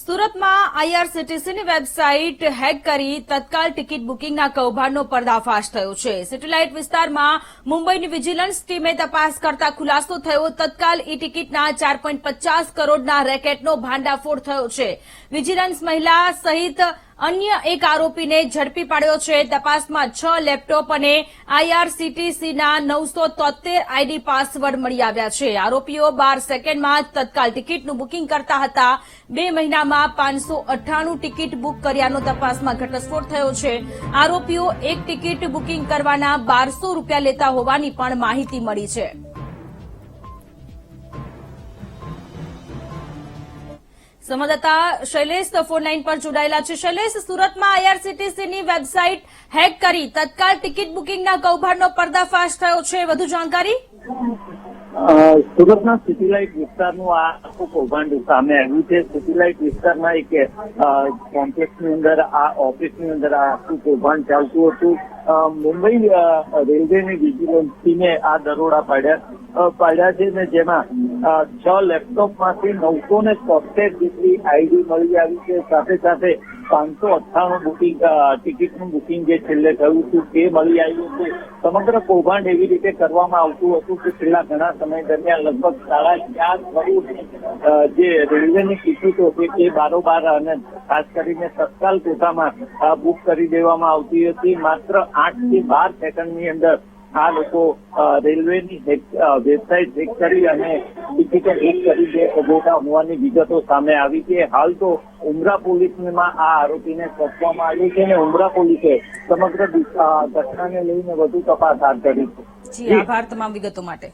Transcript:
સુરતમાં આઈઆરસીટીસીની website hack કરી તત્કાલ ticket બુકિંગના કૌભાંડનો પર્દાફાશ થયો છે. સેટેલાઇટ વિસ્તારમાં મુંબઈની વિજિલન્સ ટીમે તપાસ કરતા ખુલાસો થયો. તત્કાલ ઈ ટિકિટના ચાર પોઈન્ટ પચાસ કરોડના રેકેટનો ભાંડાફોડ થયો છે. વિજિલન્સ મહિલા સહિત અન્ય એક આરોપીને ઝડપી પાડ્યો છે. તપાસમાં છ લેપટોપ અને આઈઆરસીટીસીના નવસો તોતેર આઈડી પાસવર્ડ મળી આવ્યા છે. આરોપીઓ બાર સેકન્ડમાં તત્કાલ ટિકિટનું બુકિંગ કરતા હતા. બે મહિનામાં પાંચસો અઠ્ઠાણું ટિકિટ બુક કર્યાનો તપાસમાં ઘટસ્ફોટ થયો છે. આરોપીઓ એક ટિકિટ બુકિંગ કરવાના બારસો રૂપિયા લેતા હોવાની પણ માહિતી મળી છે. સંવાદદાતા શૈલેષ ફોન લાઈન પર જોડાયેલા છે. શૈલેષ, સુરતમાં આઈઆરસીટીસીની વેબસાઇટ હેક કરી તત્કાલ ટિકિટ બુકિંગના કૌભાંડનો પર્દાફાશ થયો છે. વધુ જાણકારી? સુરતના સિટીલાઇટ વિસ્તારનું આ આખું કૌભાંડ સામે આવ્યું છે. સિટીલાઇટ વિસ્તારના એક કોમ્પ્લેક્સની અંદર, આ ઓફિસની અંદર આ આખું કૌભાંડ ચાલતું હતું. મુંબઈ રેલવેની વિજિલન્સ ટીમે આ દરોડા પાડ્યા પાડ્યા છે ને જેમાં છ લેપટોપમાંથી નવસો ને તોતેર જેટલી આઈડી મળી આવી છે. સાથે સાથે પાંચસો અઠ્ઠાણું બુકિંગ ટિકિટનું બુકિંગ જે છેલ્લે થયું હતું તે મળી આવ્યું છે. સમગ્ર કૌભાંડ એવી રીતે કરવામાં આવતું હતું કે છેલ્લા ઘણા સમય દરમિયાન લગભગ સાડા ચાર કરોડ જે રેલવેની ટિકિટો છે તે બારોબાર અને ખાસ કરીને તત્કાલ કોટામાં બુક કરી દેવામાં આવતી હતી. માત્ર આઠથી બાર સેકન્ડની અંદર આ લોકો રેલવેની વેબસાઇટ હેક કરી અને ટિકિટો હેક કરી દે દેતા હોવાની વિગતો સામે આવી છે. હાલ તો ઉમરા પોલીસમાં આ આરોપીને સોંપવામાં આવ્યું છે અને ઉમરા પોલીસે સમગ્ર ઘટનાને લઈને વધુ તપાસ હાથ ધરી છે. આભાર તમામ વિગતો માટે.